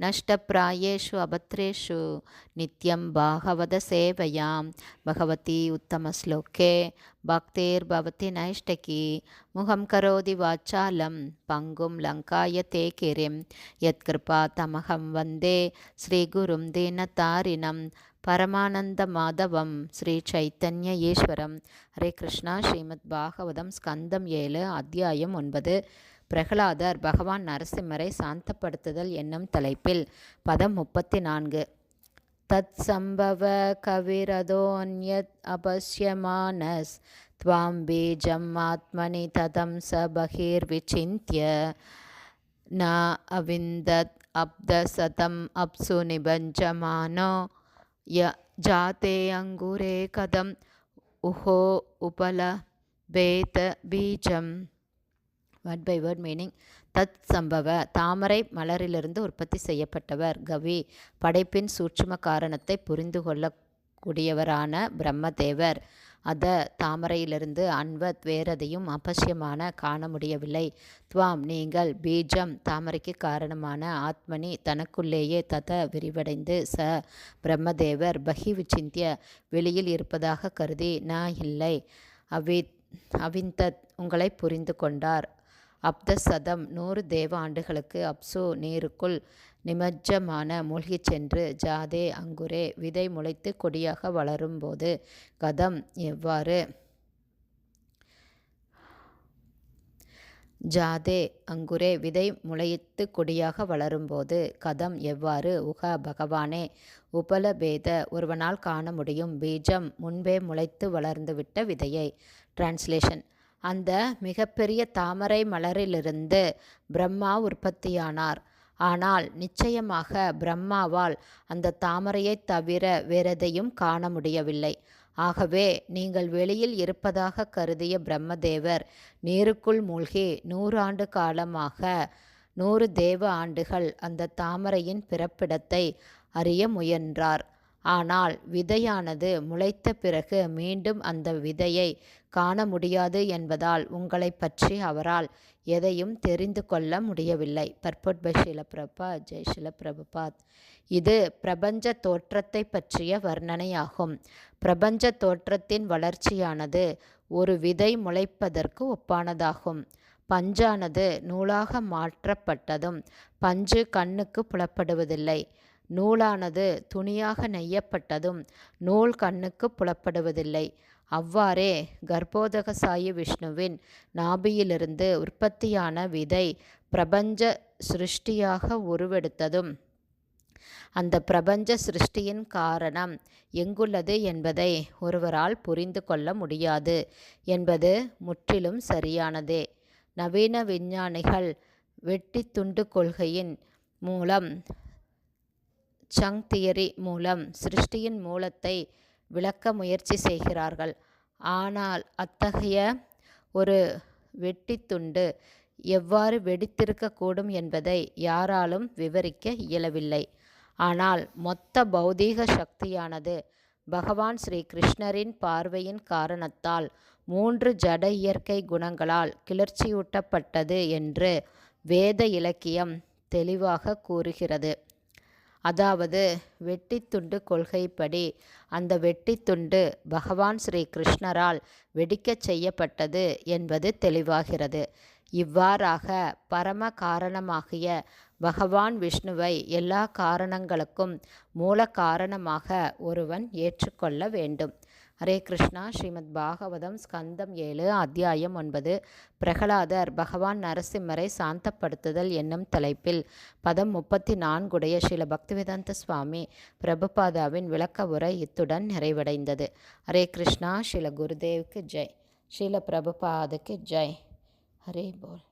नष्टप्रायेषु अभद्रेषु नित्यं भागवतसेवयां भगवती उत्तमश्लोके भक्तिर्भवति नैष्टकी मुखं करोति वाचालं पङ्गुं लङ्कायते किरिं यत्कृपातमहं वन्दे श्रीगुरुं दीनतारिणं பரமானந்தமாதவம் ஸ்ரீ சைத்தன்ய ஈஸ்வரம் ஹரே கிருஷ்ணா ஸ்ரீமத் பாகவதம் ஸ்கந்தம் ஏழு அத்தியாயம் ஒன்பது பிரகலாதர் பகவான் நரசிம்மரை சாந்தப்படுத்துதல் என்னும் தலைப்பில் பதம் முப்பத்தி நான்கு தத் சம்பவ கவிரதோன்யத் அபஸ்யமானஸ் துவாம் பீஜம் ஆத்மனி ததம் ச பகிர் விசிந்திய ந அவிந்தத் அப்தசதம் அப்சு நிபஞ்சமானோ ய ஜாதே அங்குரே கதம் உஹோ உபல வேத பீஜம். வேர்ட் பை வேர்ட் மீனிங் தத் சம்பவ தாமரை மலரிலிருந்து உற்பத்தி செய்யப்பட்டவர் கவி. படைப்பின் சூட்சும காரணத்தை புரிந்து கொள்ளக்கூடியவரான பிரம்மதேவர். அத தாமரையிலிருந்து அன்வத் வேறதையும் அபசியமான காண முடியவில்லை. துவாம் நீங்கள் பீஜம் தாமரைக்கு காரணமான ஆத்மனி தனக்குள்ளேயே தத விரிவடைந்து ச பிரம்மதேவர் பகி விச்சிந்திய வெளியில் இருப்பதாக கருதி நான் இல்லை. அவி அவிந்தத் உங்களை புரிந்து கொண்டார். அப்த சதம் நூறு தேவ ஆண்டுகளுக்கு அப்சு நீருக்குள் நிமஜ்ஜமான மூழ்கிச் சென்று ஜாதே அங்குரே விதை முளைத்து கொடியாக வளரும்போது கதம் எவ்வாறு? ஜாதே அங்குரே விதை முளைத்து கொடியாக வளரும்போது கதம் எவ்வாறு? உக பகவானே உபலபேத ஒருவனால் காண முடியும். பீஜம் முன்பே முளைத்து வளர்ந்துவிட்ட விதையை. டிரான்ஸ்லேஷன் அந்த மிகப்பெரிய தாமரை மலரிலிருந்து பிரம்மா உற்பத்தியானார். ஆனால் நிச்சயமாக பிரம்மாவால் அந்த தாமரையைத் தவிர வேறெதையும் காண முடியவில்லை. ஆகவே நீங்கள் வெளியில் இருப்பதாக கருதிய பிரம்மதேவர் நீருக்குள் மூழ்கி நூறாண்டு காலமாக நூறு தேவ ஆண்டுகள் அந்த தாமரையின் பிறப்பிடத்தை அறிய முயன்றார். ஆனால் விதையானது முளைத்த பிறகு மீண்டும் அந்த விதையை காண முடியாது என்பதால் உங்களை பற்றி அவரால் எதையும் தெரிந்து கொள்ள முடியவில்லை. பர்பட் பை ஷிலபிரபா ஜெய் ஷிலபிரபாத் இது பிரபஞ்ச தோற்றத்தை பற்றிய வர்ணனையாகும். பிரபஞ்ச தோற்றத்தின் வளர்ச்சியானது ஒரு விதை முளைப்பதற்கு ஒப்பானதாகும். பஞ்சானது நூலாக மாற்றப்பட்டதும் பஞ்சு கண்ணுக்கு புலப்படுவதில்லை. நூலானது துணியாக நெய்யப்பட்டதும் நூல் கண்ணுக்கு புலப்படுவதில்லை. அவ்வாறே கர்ப்போதகசாயி விஷ்ணுவின் நாபியிலிருந்து உற்பத்தியான விதை பிரபஞ்ச சிருஷ்டியாக உருவெடுத்ததும் அந்த பிரபஞ்ச சிருஷ்டியின் காரணம் எங்குள்ளது என்பதை ஒருவரால் புரிந்து கொள்ள முடியாது என்பது முற்றிலும் சரியானதே. நவீன விஞ்ஞானிகள் வெட்டி துண்டு கொள்கையின் மூலம் சங் தியரி மூலம் சிருஷ்டியின் மூலத்தை விளக்க முயற்சி செய்கிறார்கள். ஆனால் அத்தகைய ஒரு வெட்டித்துண்டு எவ்வாறு வெடித்திருக்கக்கூடும் என்பதை யாராலும் விவரிக்க இயலவில்லை. ஆனால் மொத்த பௌதீக சக்தியானது பகவான் ஸ்ரீ கிருஷ்ணரின் பார்வையின் காரணத்தால் மூன்று ஜட இயற்கை குணங்களால் கிளர்ச்சியூட்டப்பட்டது என்று வேத இலக்கியம் தெளிவாக கூறுகிறது. அதாவது வெட்டித்துண்டு கொள்கைப்படி அந்த வெட்டித்துண்டு பகவான் ஸ்ரீ கிருஷ்ணரால் வெடிக்கச் செய்யப்பட்டது என்பது தெளிவாகிறது. இவ்வாறாக பரம காரணமாகிய பகவான் விஷ்ணுவை எல்லா காரணங்களுக்கும் மூல காரணமாக ஒருவன் ஏற்றுக்கொள்ள வேண்டும். ஹரே கிருஷ்ணா ஸ்ரீமத் பாகவதம் ஸ்கந்தம் ஏழு அத்தியாயம் ஒன்பது. பிரகலாதர் பகவான் நரசிம்மரை சாந்தப்படுத்துதல் என்னும் தலைப்பில் பதம் முப்பத்தி நான்குடைய ஸ்ரீல பக்திவேதாந்த சுவாமி பிரபுபாதாவின் விளக்க உரை இத்துடன் நிறைவடைந்தது. ஹரே கிருஷ்ணா ஸ்ரீல குருதேவுக்கு ஜெய். ஸ்ரீல பிரபுபாதுக்கு ஜெய். ஹரே போல்.